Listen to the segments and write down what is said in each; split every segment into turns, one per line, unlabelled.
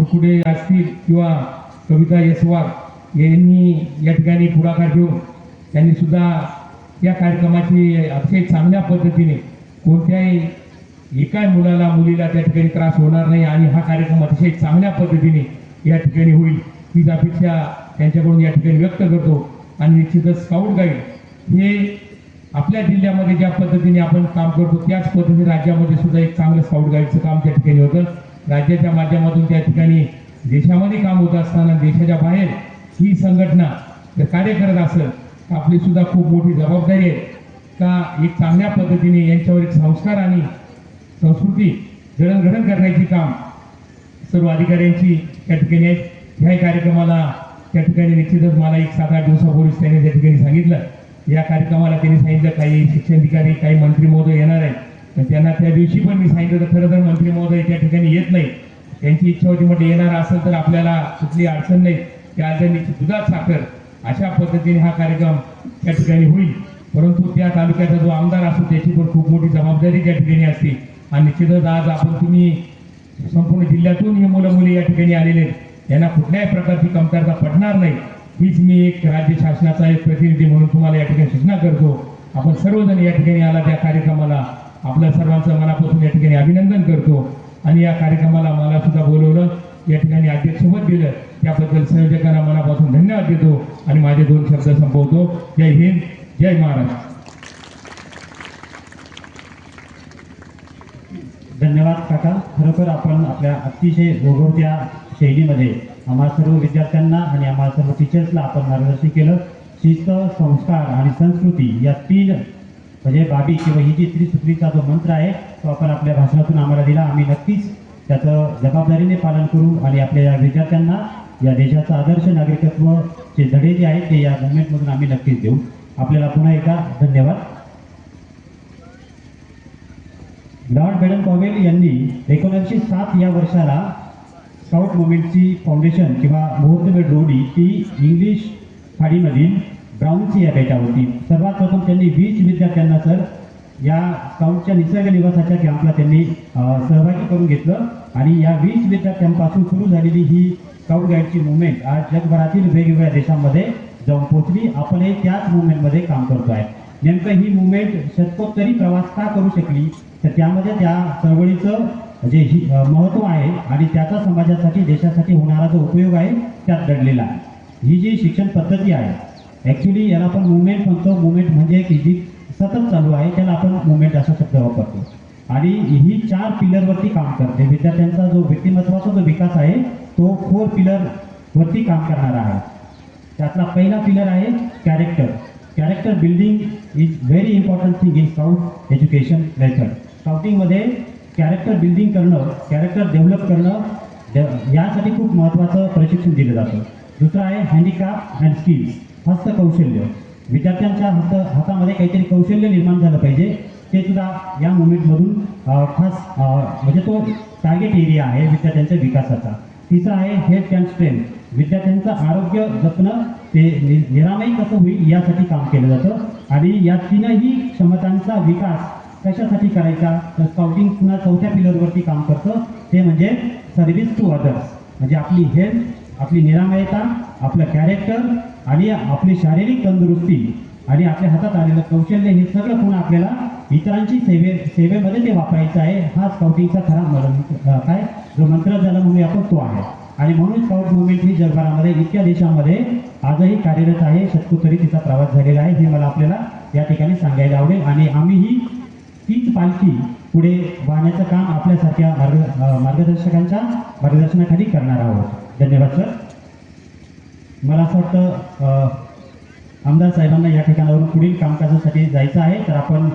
मुरकुडे असतील किंवा कविता यशवार यांनी या ठिकाणी पुढाकार घेऊन त्यांनी सुद्धा या कार्यक्रमाची अतिशय चांगल्या पद्धतीने कोणत्याही एका मुलाला मुलीला त्या ठिकाणी त्रास होणार नाही आणि हा कार्यक्रम अतिशय चांगल्या पद्धतीने या ठिकाणी होईल हीच अपेक्षा त्यांच्याकडून या ठिकाणी व्यक्त करतो. आणि निश्चितच स्काउट गाईड हे आपल्या जिल्ह्यामध्ये ज्या पद्धतीने आपण काम करतो त्याच पद्धतीने राज्यामध्ये सुद्धा एक चांगलं स्काउट गाईडचं काम त्या ठिकाणी होतं. राज्याच्या माध्यमातून त्या ठिकाणी देशामध्ये काम होत असताना देशाच्या बाहेर ही संघटना जर कार्य करत असेल तर आपली सुद्धा खूप मोठी जबाबदारी आहे. का एक चांगल्या पद्धतीने यांच्यावर एक संस्कार आणि संस्कृती जडणघडण करण्याची काम सर्व अधिकाऱ्यांची त्या ठिकाणी आहेत. ह्या कार्यक्रमाला त्या ठिकाणी निश्चितच मला एक सात आठ दिवसापूर्वीच त्यांनी त्या ठिकाणी सांगितलं. या कार्यक्रमाला त्यांनी सांगितलं काही शिक्षणाधिकारी काही मंत्री महोदय येणार आहेत. तर त्यांना त्या दिवशी पण मी सांगितलं तर खरं तर मंत्री महोदय त्या ठिकाणी येत नाही. त्यांची इच्छा होती म्हटलं येणार असेल तर आपल्याला कुठली अडचण नाही. त्या अडचणीची दुधात साखर. अशा पद्धतीने हा कार्यक्रम त्या ठिकाणी होईल. परंतु त्या तालुक्याचा जो आमदार असतो त्याची पण खूप मोठी जबाबदारी त्या ठिकाणी असते. आणि निश्चितच आज आपण तुम्ही संपूर्ण जिल्ह्यातून हे मुलं मुली या ठिकाणी आलेले आहेत. यांना कुठल्याही प्रकारची कमतरता पडणार नाही. हीच मी एक राज्य शासनाचा एक प्रतिनिधी म्हणून तुम्हाला या ठिकाणी सूचना करतो. आपण सर्वजण या ठिकाणी आला त्या कार्यक्रमाला आपल्या सर्वांचं मनापासून या ठिकाणी अभिनंदन करतो. आणि या कार्यक्रमाला मला सुद्धा बोलवलं. या ठिकाणी अध्यक्षसोबत दिलं. त्याबद्दल संयोजकांना मनापासून धन्यवाद देतो. आणि माझे दोन शब्द संपवतो. जय हिंद जय महाराष्ट्र.
धन्यवाद काका. खरोखर आपण आपल्या अतिशय भोगवत्या शैलीमध्ये आम्हाला सर्व विद्यार्थ्यांना आणि आम्हाला सर्व टीचर्सला आपण मार्गदर्शन केलं. शिस्त संस्कार आणि संस्कृती या तीन म्हणजे बाबी किंवा ही जी त्रिसूत्रीचा जो मंत्र आहे तो आपण आपल्या भाषणातून आम्हाला दिला. आम्ही नक्कीच त्याचं जबाबदारीने पालन करू आणि आपल्या या विद्यार्थ्यांना या देशाचं आदर्श नागरिकत्वचे धडे जे आहेत ते या मुवमेंटमधून आम्ही नक्कीच देऊ. आपल्याला पुन्हा एकदा धन्यवाद. लॉर्ड बेडन पॉवेल यांनी एकोणीसशे सात या वर्षाला स्काउट मुवमेंटची फाउंडेशन किंवा मुहूर्तमेढ रोडी ती इंग्लिश खाडीमधील ब्राऊनची या होती सर्वात प्रथम त्यांनी वीस विद्यार्थ्यांना सर या स्काउटच्या निसर्ग निवासाच्या कॅम्पला त्यांनी सहभागी करून घेतलं. आणि या वीस विद्यार्थ्यांपासून सुरू झालेली ही स्काउट गाईडची मुवमेंट आज जगभरातील वेगवेगळ्या देशांमध्ये जाऊन पोहोचली. आपणही त्याच मुवमेंटमध्ये काम करतो आहे नेमकं ही मुवमेंट शतकोत्तरी प्रवास का करू शकली? तर त्यामध्ये त्या चळवळीचं जे ही महत्त्व आहे आणि त्याचा समाजासाठी देशासाठी होणारा जो उपयोग आहे त्यात दडलेला आहे. ही जी शिक्षण पद्धती आहे ॲक्च्युली याला आपण मुवमेंट म्हणतो. मुवमेंट म्हणजे की जी सतत चालू आहे त्याला आपण मुवमेंट असा शब्द वापरतो. आणि ही चार पिलरवरती काम करते. विद्यार्थ्यांचा जो व्यक्तिमत्वाचा जो विकास आहे तो फोर पिलरवरती काम करणारा आहे. त्यातला पहिला पिलर आहे character character building is very important thing in scout education method स्काउटिंगमध्ये character building करणं कॅरेक्टर डेव्हलप करणं यासाठी खूप महत्त्वाचं प्रशिक्षण दिलं जातं. दुसरं आहे हँडिक्राफ्ट अँड स्किल्स हस्तकौशल्य विद्यार्थ्यांच्या हात हातामध्ये काहीतरी कौशल्य निर्माण झालं पाहिजे. ते सुद्धा या मुवमेंटमधून खास म्हणजे तो टार्गेट एरिया आहे विद्यार्थ्यांच्या विकासाचा. तिसरा आहे हेल्थ अँड स्ट्रेंथ विद्यार्थ्यांचं आरोग्य जपणं ते नि- निरामयी कसं होईल यासाठी काम केलं जातं. आणि या तीनही क्षमतांचा विकास कशासाठी करायचा? तर स्काउटिंग पुन्हा चौथ्या पिलरवरती काम करतं. ते म्हणजे सर्व्हिस टू अदर्स म्हणजे आपली हेल्थ आपली निरामयता आपलं कॅरेक्टर आणि आपली शारीरिक तंदुरुस्ती आणि आपल्या हातात आलेलं कौशल्य हे सगळं पुन्हा आपल्याला इतरांची सेवे सेवेमध्ये ते वापरायचं आहे. हा स्काउटिंगचा खरा मंत्र- काय? जो मंत्र ज्याला म्हणूया आपण तो आहे. आणि म्हणून स्काउट मुवमेंट ही जगभरामध्ये इतक्या देशामध्ये आजही कार्यरत आहे. शतकोत्तरी तिचा प्रवास झालेला आहे. हे मला आपल्याला या ठिकाणी सांगायला आवडेल. आणि आम्हीही तीच पालखी पुढे वाहण्याचं काम आपल्यासारख्या मार्ग मार्गदर्शकांच्या मार्गदर्शनाखाली करणार आहोत. धन्यवाद सर. मला असं वाटतं आमदार साहेबांना या ठिकाणावरून पुढील कामकाजासाठी जायचं आहे. तर आपण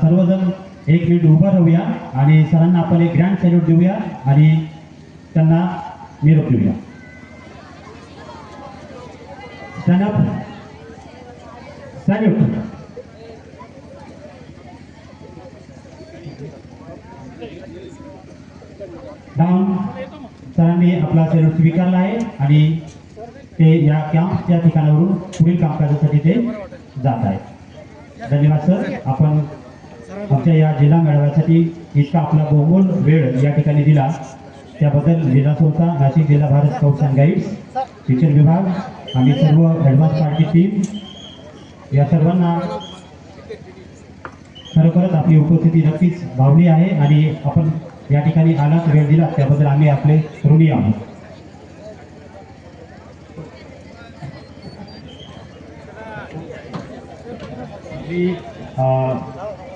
सर्वजण एक मिनिट उभं राहूया आणि सरांना आपण एक ग्रँड सॅल्यूट देऊया आणि त्यांना निरोप देऊया स्टँड अप सॅल्यूट डाऊन सरांनी आपला सेलूट स्वीकारला आहे आणि ते या कॅम्पच्या ठिकाणावरून पुढील कामकाजासाठी ते जात आहेत. धन्यवाद सर आपण आमच्या या जिल्हा मेळाव्यासाठी इतका आपला बहुमोल वेळ या ठिकाणी दिला. त्याबद्दल जिल्हा संस्था नाशिक जिल्हा भारत स्काउट्स अँड गाईड्स शिक्षण विभाग आणि सर्व ॲडव्हान्स पार्टी टीम या सर्वांना खरोखरच आपली उपस्थिती नक्कीच भावली आहे आणि आपण या ठिकाणी आलात वेळ दिला त्याबद्दल आम्ही आपले ऋणी आहोत.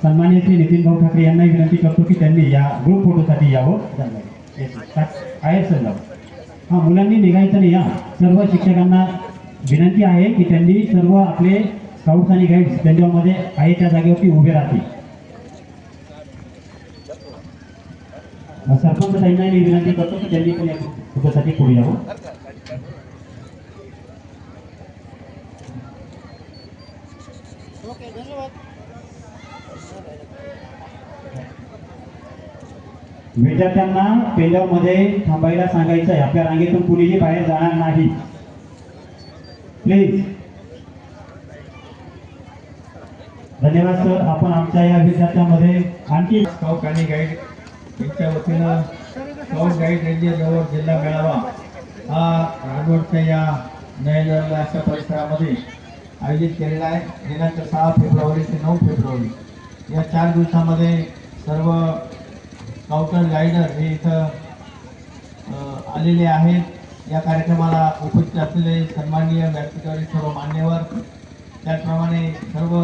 सन्मान्य श्री नितीन भाऊ ठाकरे यांनाही विनंती करतो की त्यांनी या ग्रुप फोटोसाठी यावं. आहे सर जाऊ. हां मुलांनी निघायचं नाही या सर्व शिक्षकांना विनंती आहे की त्यांनी सर्व आपले स्काउट्स आणि गाईड्स त्यांच्यामध्ये आहे त्या जागेवरती उभे राहतील. अ, सरपंच साहेबांना मी विनंती करतो की त्यांनी पण फोटोसाठी पुढे यावं विद्यार्थ्यांना पेंजावमध्ये थांबायला सांगायचं आहे आपल्या रांगेतून कुणीही बाहेर जाणार नाही. प्लीज धन्यवाद सर. आपण आमच्या या विद्यार्थ्यामध्ये आणखी
स्काउट आणि गाईड यांच्या वतीनं स्काउट गाईड रेंजरजवळ जिल्हा मेळावा हा राजवडच्या या नयनला अशा परिसरामध्ये आयोजित केलेला आहे. दिनांक सहा फेब्रुवारी ते नऊ फेब्रुवारी. या चार दिवसामध्ये सर्व स्काउटर गाईडर हे इथं आलेले आहेत. या कार्यक्रमाला उपस्थित असलेले सन्माननीय व्यासपीठावरील सर्व मान्यवर. त्याचप्रमाणे सर्व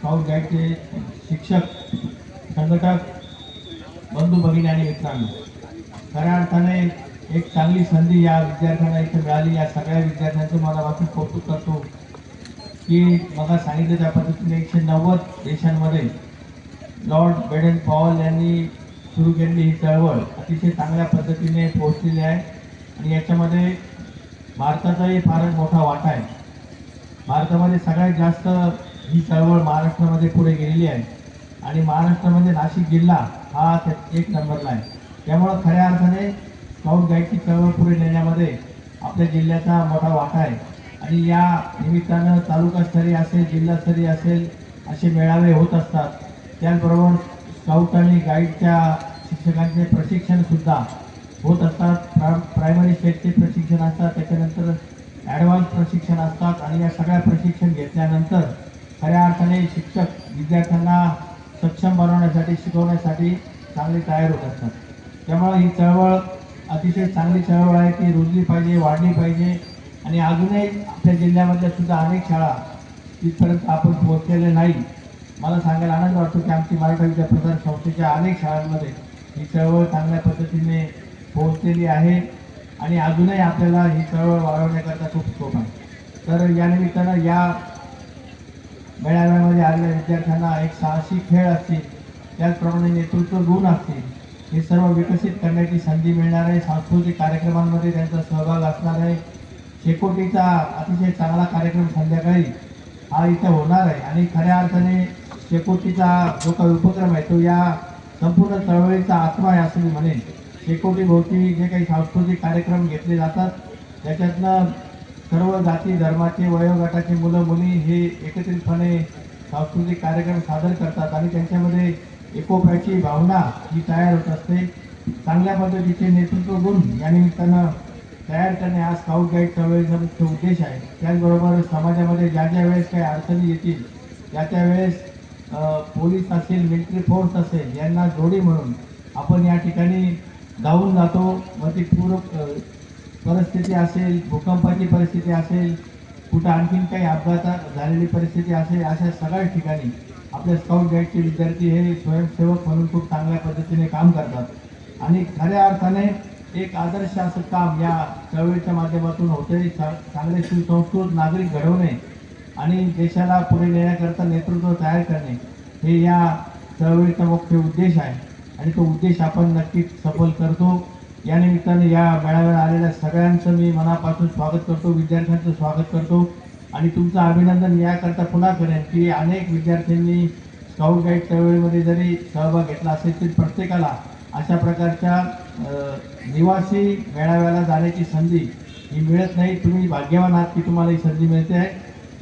स्काउट गाईडचे शिक्षक संघटक बंधू भगिनी आणि मित्रांनो खऱ्या अर्थाने एक चांगली संधी या विद्यार्थ्यांना इथे मिळाली. या सगळ्या विद्यार्थ्यांचं मला वाचून कौतुक करतो की मला सांगितलं त्या पद्धतीने एकशे नव्वद देशांमध्ये लॉर्ड बेडन पॉल यांनी सुरू केलेली ही चळवळ अतिशय चांगल्या पद्धतीने पोहोचलेली आहे. आणि याच्यामध्ये भारताचाही फारच मोठा वाटा आहे. भारतामध्ये सगळ्यात जास्त ही चळवळ महाराष्ट्रामध्ये पुढे गेलेली आहे. आणि महाराष्ट्रामध्ये नाशिक जिल्हा हा त्या- एक नंबरला आहे. त्यामुळं खऱ्या अर्थाने स्काउट गाईडची चळवळ पुढे नेण्यामध्ये आपल्या जिल्ह्याचा मोठा वाटा आहे. आणि या निमित्तानं तालुकास्तरीय असेल जिल्हास्तरीय असेल असे मेळावे होत असतात. त्याचबरोबर स्काउट आणि गाईडच्या शिक्षकांचे प्रशिक्षणसुद्धा होत असतात. प्रा प्रायमरी स्टेटचे प्रशिक्षण असतात. त्याच्यानंतर ॲडव्हान्स प्रशिक्षण असतात. आणि या सगळ्या प्रशिक्षण घेतल्यानंतर खऱ्या अर्थाने शिक्षक विद्यार्थ्यांना सक्षम बनवण्यासाठी शिकवण्यासाठी चांगले तयार होत असतात. त्यामुळे ही चळवळ अतिशय चांगली चळवळ आहे ती रुजली पाहिजे वाढली पाहिजे. आणि अजूनही आपल्या जिल्ह्यामधल्या सुद्धा अनेक शाळा तिथपर्यंत आपण पोहोचलेले नाही. मला सांगायला आनंद वाटतो की आमची मराठा विद्याप्रसार संस्थेच्या अनेक शाळांमध्ये ही चळवळ चांगल्या पद्धतीने पोहोचलेली आहे. आणि अजूनही आपल्याला ही चळवळ वाढवण्याकरता खूप स्कोप आहे. तर यानिमित्तानं या मेळाव्यामध्ये आलेल्या विद्यार्थ्यांना एक साहसी खेळ असतील त्याचप्रमाणे नेतृत्व गुण असतील हे सर्व विकसित करण्याची संधी मिळणार आहे. सांस्कृतिक कार्यक्रमांमध्ये त्यांचा सहभाग असणार आहे. शेकोटीचा अतिशय चांगला कार्यक्रम संध्याकाळी हा इथं होणार आहे. आणि खऱ्या अर्थाने शेकोटीचा जो काही उपक्रम आहे तो या संपूर्ण चळवळीचा आत्मा आहे असं मी म्हणेन. शेकोटीभोवती जे काही सांस्कृतिक कार्यक्रम घेतले जातात त्याच्यातनं सर्व जाती धर्माचे वयोगटाचे मुलं मुली हे एकत्रितपणे सांस्कृतिक कार्यक्रम सादर करतात आणि त्यांच्यामध्ये एकोप्याची भावना ही तयार होत असते. चांगल्या पद्धतीचे नेतृत्व गुण या निमित्तानं तयार करणे हा स्काउट गाईड चळवळीचा मुख्य उद्देश आहे. त्याचबरोबर समाजामध्ये ज्या ज्या वेळेस काही अडचणी येतील त्या त्या वेळेस पोलीस असेल मिलिटरी फोर्स असेल यांना जोडी म्हणून आपण या ठिकाणी धावून जातो. व ती पूर परिस्थिती असेल भूकंपाची परिस्थिती असेल कुठं आणखीन काही अपघातात झालेली परिस्थिती असेल अशा सगळ्या ठिकाणी आपल्या स्काउट गाईडचे विद्यार्थी हे स्वयंसेवक म्हणून खूप चांगल्या पद्धतीने काम करतात. आणि खऱ्या अर्थाने एक आदर्श असं काम या चळवळीच्या माध्यमातून होते चांगले सुसंस्कृत नागरिक घडवणे आणि देशाला पुढे नेण्याकरता नेतृत्व तयार करणे हे या चळवळीचा मुख्य उद्देश आहे. आणि तो उद्देश आपण नक्कीच सफल करतो. या निमित्ताने या मेळाव्याला आलेल्या सगळ्यांचं मी मनापासून स्वागत करतो विद्यार्थ्यांचं स्वागत करतो. आणि तुमचं अभिनंदन याकरता पुन्हा करेन की अनेक विद्यार्थ्यांनी स्काउट गाईड चळवळीमध्ये जरी सहभाग घेतला असेल तरी प्रत्येकाला अशा प्रकारच्या निवासी मेळाव्याला जाण्याची संधी ही मिळत नाही. तुम्ही भाग्यवान आहात की तुम्हाला ही संधी मिळते आहे.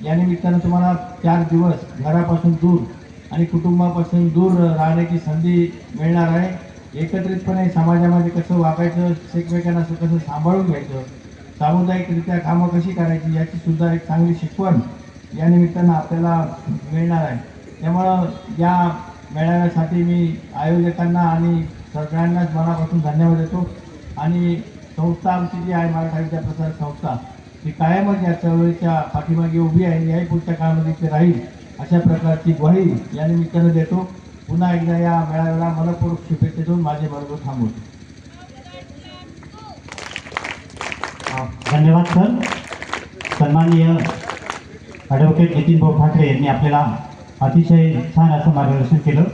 या निमित्तानं तुम्हाला चार दिवस घरापासून दूर आणि कुटुंबापासून दूर राहण्याची संधी मिळणार आहे. एकत्रितपणे समाजामध्ये कसं वागायचं एकमेकांना असं कसं सांभाळून घ्यायचं सामुदायिकरित्या कामं कशी करायची याची सुद्धा एक चांगली शिकवण या निमित्तानं आपल्याला मिळणार आहे. त्यामुळं या मेळाव्यासाठी मी आयोजकांना आणि सगळ्यांनाच मनापासून धन्यवाद देतो. आणि संस्था आमची जी आहे मराठा विद्याप्रसार संस्था ती कायमच या चळवळीच्या पाठीमागे उभी आहे. याही पुढच्या काळामध्ये ते राहील अशा प्रकारची ग्वाही या निमित्तानं देतो. पुन्हा एकदा या मेळाव्याला मनपूर्वक शुभेच्छा देऊन माझे बरोबर थांबवतो
धन्यवाद सर. सन्माननीय ॲडव्होकेट नितीन भाऊ ठाकरे यांनी आपल्याला अतिशय छान असं मार्गदर्शन केलं.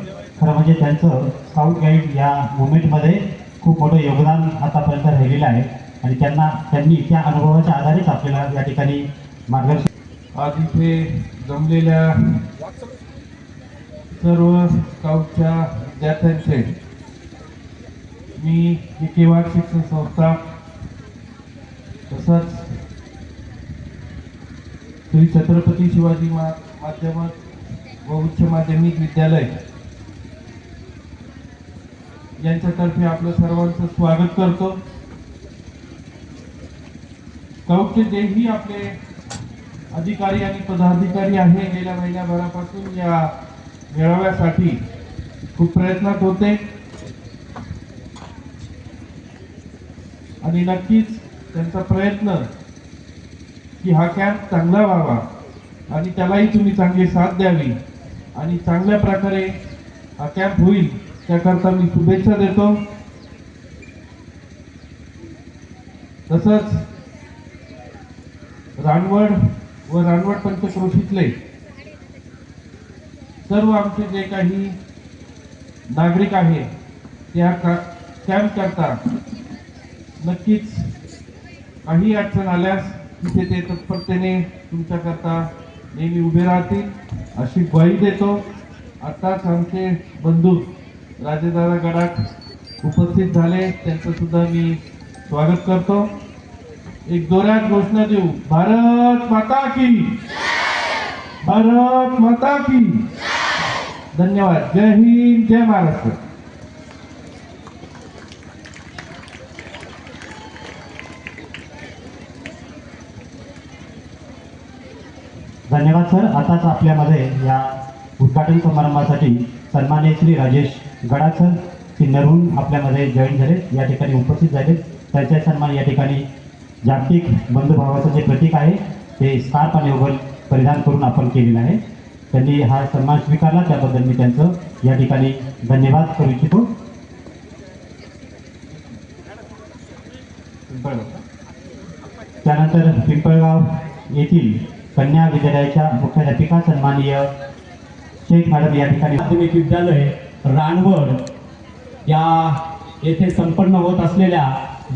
खरं म्हणजे त्यांचं स्काउट गाईड या मुवमेंटमध्ये खूप मोठं योगदान आतापर्यंत राहिलेलं आहे. आणि त्यांना त्यांनी त्या अनुभवाच्या आधारेच आपल्याला या ठिकाणी मार्गदर्शन
आज इथे जमलेल्या सर्व स्काउटच्या विद्यार्थ्यांचे मी जी शिक्षण संस्था तसंच श्री छत्रपती शिवाजी मा माध्यमिक व उच्च माध्यमिक विद्यालय यांच्यातर्फे आपलं सर्वांचं स्वागत करतो. स्काउटचे जेही आपले अधिकारी आणि पदाधिकारी आहे गेल्या महिन्याभरापासून या मिळवण्यासाठी खूप प्रयत्नात होते आणि नक्कीच त्यांचा प्रयत्न की हा कॅम्प चांगला व्हावा आणि त्यालाही तुम्ही चांगली साथ द्यावी. आणि चांगल्या प्रकारे हा कॅम्प होईल त्याकरता मी शुभेच्छा देतो. तसंच रानवड व रानवड पंचक्रोशीतले सर्व आमचे जे काही नागरिक आहे त्या का कॅम्प करता. नक्कीच काही अडचण आल्यास तिथे ते तत्परतेने तुमच्याकरता नेहमी उभे राहतील. अशी ग्वाही देतो. आत्ताच आमचे बंधू राजेदादा गडाख उपस्थित झाले. त्यांचंसुद्धा मी स्वागत करतो. एक जोरात घोषणा देऊ. भारत माता की. भारत माता की. धन्यवाद. जय हिंद जय महाराष्ट्र.
धन्यवाद सर. आताच आपल्यामध्ये या उद्घाटन समारंभासाठी सन्मान्य श्री राजेश गडाख सर सिन्नरहून आपल्यामध्ये जॉईन झाले. या ठिकाणी उपस्थित झाले. त्यांचा सन्मान या ठिकाणी जागतिक बंधुभावाचं जे प्रतीक आहे ते स्कार्प आणि ओव्हल परिधान करून आपण केलेलं आहे. त्यांनी हा सन्मान स्वीकारला. त्याबद्दल मी त्यांचं या ठिकाणी धन्यवाद करू इच्छितो. त्यानंतर पिंपळगाव येथील कन्या विद्यालयाच्या मुख्याध्यापिका सन्माननीय शेख मॅडम या ठिकाणी
माध्यमिक विद्यालय रानवड या येथे संपन्न होत असलेल्या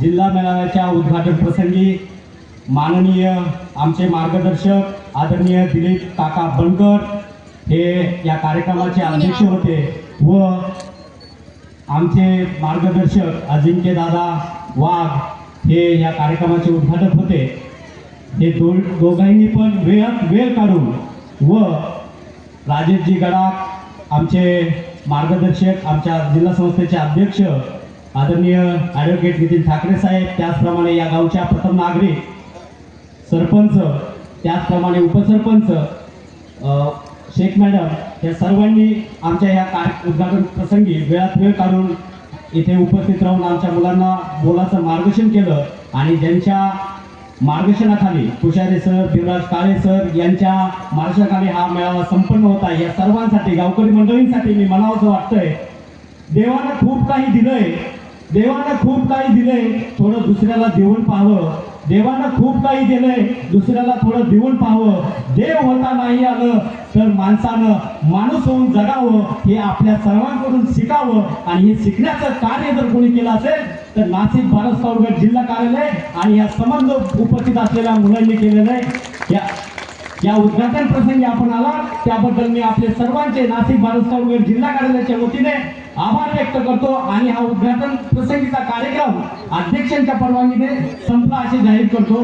जिल्हा मेळाव्याच्या उद्घाटन प्रसंगी माननीय आमचे मार्गदर्शक आदरणीय दिलीप काका बनकर हे या कार्यक्रमाचे अध्यक्ष होते व आमचे मार्गदर्शक अजिंक्य दादा वाघ हे या कार्यक्रमाचे उद्घाटक होते. हे दो दोघांनी पण वेळ वेळ काढून व राजेशजी गडाख आमचे मार्गदर्शक आमच्या जिल्हा संस्थेचे अध्यक्ष आदरणीय ॲडव्होकेट नितीन ठाकरे साहेब त्याचप्रमाणे या गावच्या प्रथम नागरिक सरपंच त्याचप्रमाणे उपसरपंच शेख मॅडम या सर्वांनी आमच्या या कार्य उद्घाटन प्रसंगी वेळात वेळ काढून इथे उपस्थित राहून आमच्या मुलांना बोलाचं मार्गदर्शन केलं आणि ज्यांच्या मार्गदर्शनाखाली तुषारे सर दिवराज काळे सर यांच्या मार्गदर्शनाखाली हा मेळावा संपन्न होता या सर्वांसाठी गावकरी मंडळींसाठी मी म्हणावंसं वाटतंय. देवानं खूप काही दिलंय देवानं खूप काही दिलंय थोडं दुसऱ्याला देऊन पाहावं. देवानं खूप काही दिलंय दुसऱ्याला थोडं देऊन पाहावं. देव होता नाही आलं तर माणसानं माणूस होऊन जगावं हे आपल्या सर्वांकडून शिकावं. आणि हे शिकण्याचं कार्य जर कोणी केलं असेल तर नाशिक भारत सौरगड जिल्हा कार्यालय आणि या संबंध उपस्थित असलेल्या मुलांनी केलेलं आहे. या या उद्घाटन प्रसंगी आपण आला. त्याबद्दल मी आपले सर्वांचे नाशिक भारत सौरगड जिल्हा कार्यालयाच्या वतीने आभार व्यक्त करतो आणि हा उद्घाटन प्रसंगीचा कार्यक्रम अध्यक्षांच्या परवानगीने संपला असे जाहीर करतो.